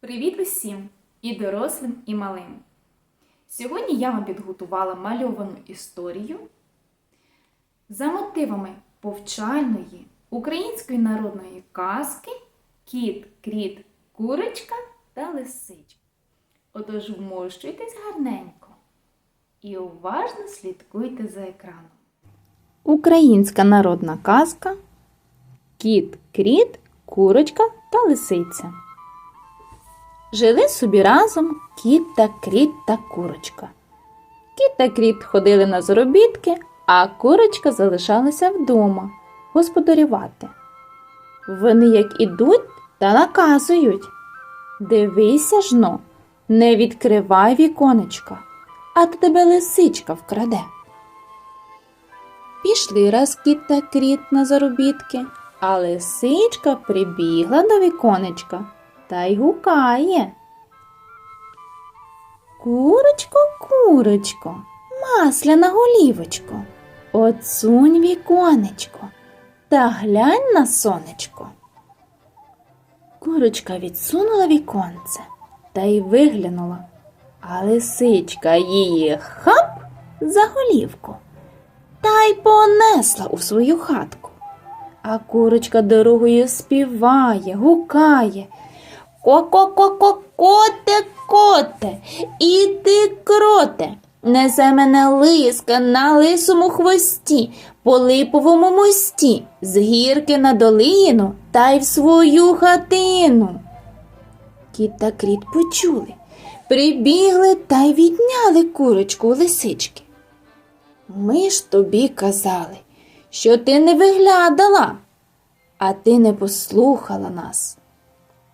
Привіт усім і дорослим, і малим. Сьогодні я вам підготувала мальовану історію за мотивами повчальної української народної казки Кіт, кріт, курочка та лисичка. Отож вмощуйтесь гарненько і уважно слідкуйте за екраном. Українська народна казка Кіт, кріт, курочка та лисиця. Жили собі разом кіт та кріт та курочка. Кіт та кріт ходили на заробітки, а курочка залишалася вдома господарювати. Вони як ідуть та наказують. Дивися жно, не відкривай віконечка, а то тебе лисичка вкраде. Пішли раз кіт та кріт на заробітки, а лисичка прибігла до віконечка та й гукає. Курочко, курочко, масляна голівочко, оцунь віконечко та глянь на сонечко. Курочка відсунула віконце та й виглянула, а лисичка її хап за голівку та й понесла у свою хатку. А курочка дорогою співає, гукає. Ко-ко-ко-ко, коте, коте, іди кроте, несе мене лиска на лисому хвості, по липовому мості, з гірки на долину та й в свою хатину. Кіт та кріт почули, прибігли та й відняли курочку у лисички. Ми ж тобі казали, що ти не виглядала, а ти не послухала нас.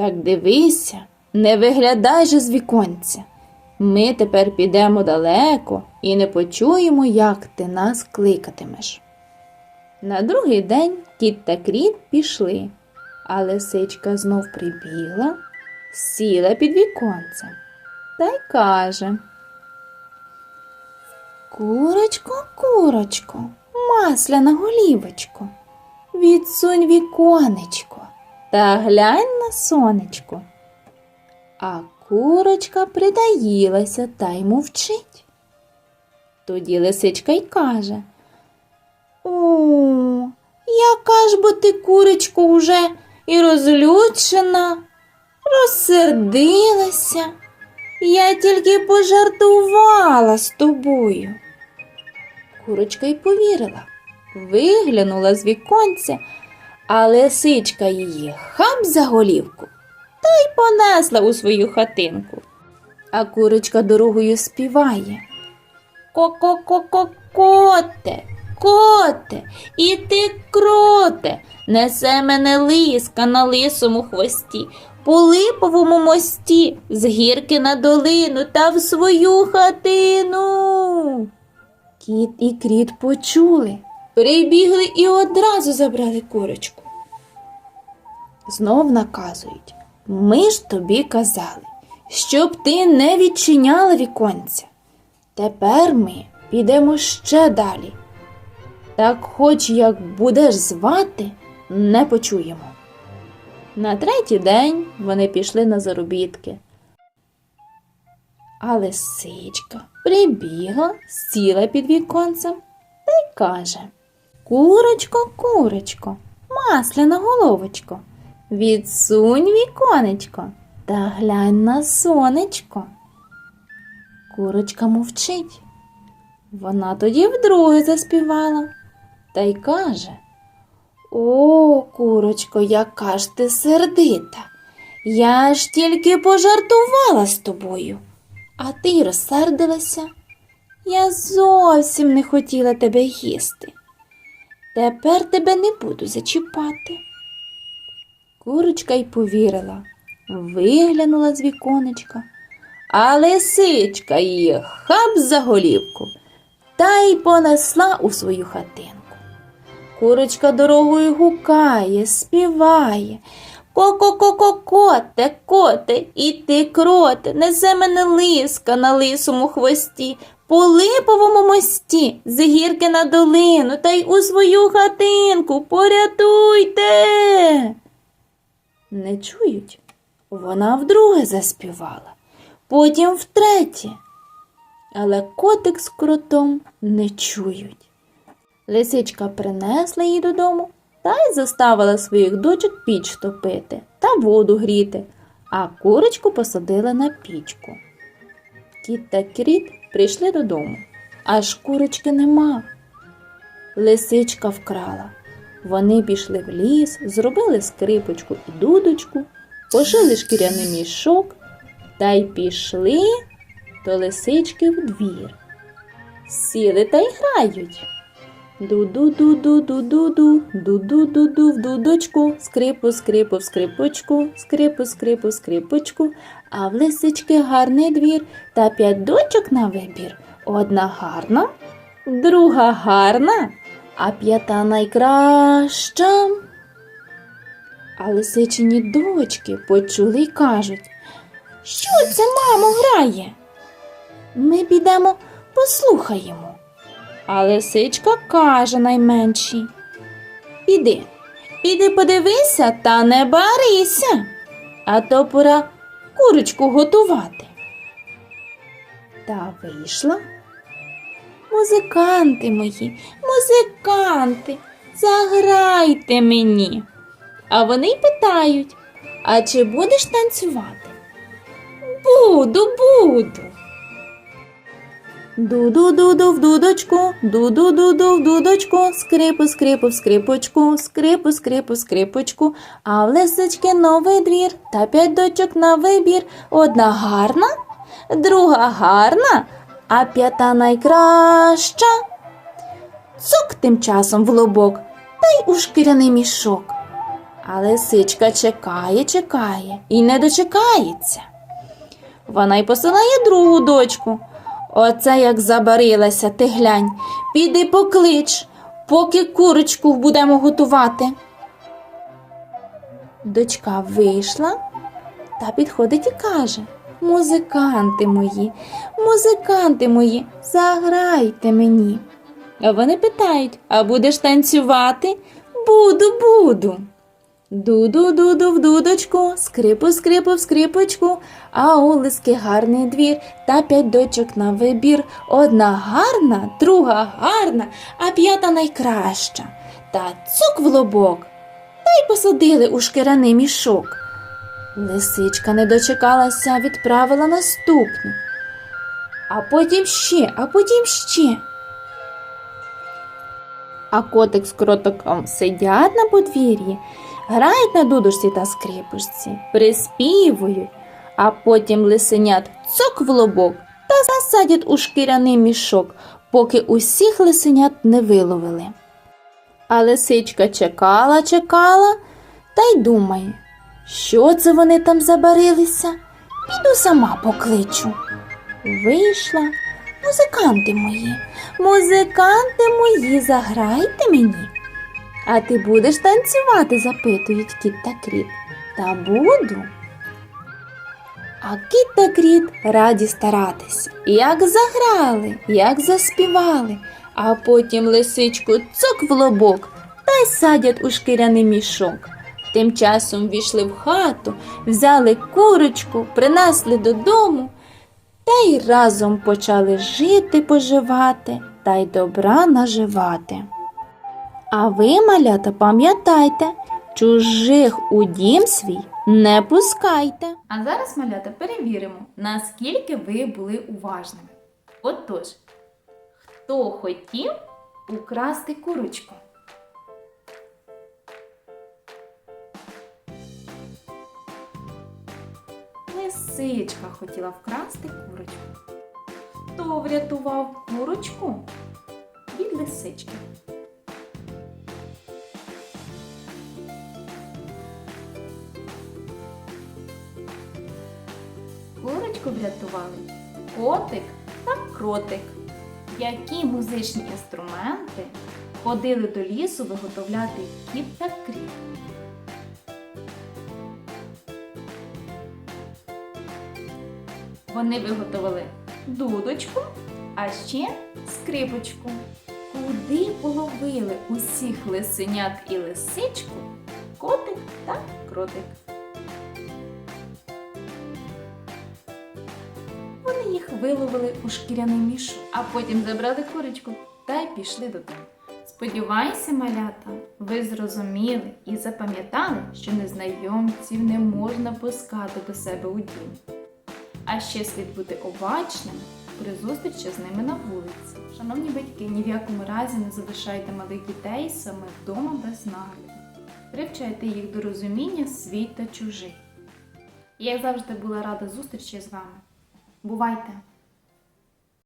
Так дивися, не виглядай же з віконця. Ми тепер підемо далеко і не почуємо, як ти нас кликатимеш. На другий день кіт та кріт пішли, а лисичка знов прибігла, сіла під віконцем та й каже Курочко, курочко, масляна голівочко, відсунь віконечко та глянь на сонечко. А курочка придаїлася та й мовчить. Тоді лисичка й каже О, яка ж бо ти, курочко, уже і розлючена, розсердилася. Я тільки пожартувала з тобою. Курочка й повірила, виглянула з віконця, а лисичка її хап за голівку та й понесла у свою хатинку. А курочка дорогою співає. Ко-ко-ко-ко-коте, коте, і ти кроте, несе мене лиска на лисому хвості, по липовому мості, з гірки на долину та в свою хатину. Кіт і кріт почули, прибігли і одразу забрали курочку. Знов наказують ми ж тобі казали, щоб ти не відчиняла віконця. Тепер ми підемо ще далі. Так, хоч як будеш звати, не почуємо. На третій день вони пішли на заробітки. А лисичка прибігла, сіла під віконцем та й каже Курочко, курочко, масляна головочко, відсунь віконечко та глянь на сонечко. Курочка мовчить. Вона тоді вдруге заспівала та й каже О, курочко, яка ж ти сердита. Я ж тільки пожартувала з тобою, а ти й розсердилася. Я зовсім не хотіла тебе їсти. Тепер тебе не буду зачіпати. Курочка й повірила, виглянула з віконечка, а лисичка її хап за голівку та й понесла у свою хатинку. Курочка дорогою гукає, співає. Ко-ко-ко-ко-коте, коте, і ти кроте, несе мене лиска на лисому хвості, по липовому мості, з гірки на долину та й у свою хатинку порятуйте. Не чують, Вона вдруге заспівала, потім втретє. Але котик з кротом не чують. Лисичка принесла її додому та й заставила своїх дочок піч топити та воду гріти, а курочку посадила на пічку. Кіт та кріт прийшли додому, аж курочки нема. Лисичка вкрала. Вони пішли в ліс, зробили скрипочку і дудочку, пошили шкіряний мішок та й пішли до лисички в двір. Сіли та й грають. Ду-ду-ду-ду-ду-ду-ду, ду-ду-ду-ду в дудочку, скрипу, скрипу, в скрипочку, скрипу, скрипу, в скрипочку, а в лисички гарний двір та п'ять дочок на вибір. Одна гарна, друга гарна, а п'ята найкраща. А лисичині дочки почули й кажуть, що це мамо грає? Ми підемо послухаємо. А лисичка каже найменшій. Піди, піди подивися та не барися, а то пора курочку готувати. Та вийшла. Музиканти мої, музиканти, заграйте мені. А вони й питають, а чи будеш танцювати? Буду, буду. Ду-ду-ду-ду в дудочку, ду-ду-ду-ду в дудочку, скрипу, скрипу в скрипочку, скрипу, скрипу, в скрипочку, а в лисички новий двір та п'ять дочок на вибір. Одна гарна, друга гарна, а п'ята найкраща. Цук тим часом в лобок та й у шкіряний мішок. А лисичка чекає, чекає і не дочекається. Вона й посилає другу дочку. Оце як забарилася, ти глянь. Піди поклич, поки курочку будемо готувати. Дочка вийшла та підходить і каже Музиканти мої, музиканти мої, заграйте мені. Вони питають А будеш танцювати? Буду, буду. Ду-ду-ду-ду в дудочку, скрипу, скрипу в скрипочку, а у лиски гарний двір та п'ять дочок на вибір. Одна гарна, друга гарна, а п'ята найкраща. Та цук в лобок, та й посадили у шкіряний мішок. Лисичка не дочекалася, відправила наступну. А потім ще, а потім ще. А котик з кротиком сидять на подвір'ї, грають на дудушці та скрипочці, приспівують, а потім лисенят цок в лобок та засадять у шкіряний мішок, поки усіх лисенят не виловили. А лисичка чекала, чекала та й думає, що це вони там забарилися? Піду сама покличу. Вийшла. Музиканти мої, музиканти мої, заграйте мені. А ти будеш танцювати, запитують кіт та кріт. Та буду. А кіт та кріт раді старатися. Як заграли, як заспівали, а потім лисичку цок в лобок та й садять у шкіряний мішок. Тим часом війшли в хату, взяли курочку, принесли додому та й разом почали жити, поживати та й добра наживати. А ви, малята, пам'ятайте, чужих у дім свій не пускайте. А зараз, малята, перевіримо, наскільки ви були уважними. Отож, хто хотів украсти курочку? Лисичка хотіла вкрасти курочку. Хто врятував курочку від лисички? Курочку врятували котик та кротик. Які музичні інструменти ходили до лісу виготовляти кіт та кріт? Вони виготовили дудочку, а ще скрипочку. Куди половили усіх лисенят і лисичку котик та кротик. Вони їх виловили у шкіряний мішок, а потім забрали курочку та й пішли додому. Сподіваюся, малята, ви зрозуміли і запам'ятали, що незнайомців не можна пускати до себе у дім. А ще слід бути обачним при зустрічі з ними на вулиці. Шановні батьки, ні в якому разі не залишайте малих дітей саме вдома без нагляду. Привчайте їх до розуміння свій та чужий. Я завжди була рада зустрічі з вами. Бувайте!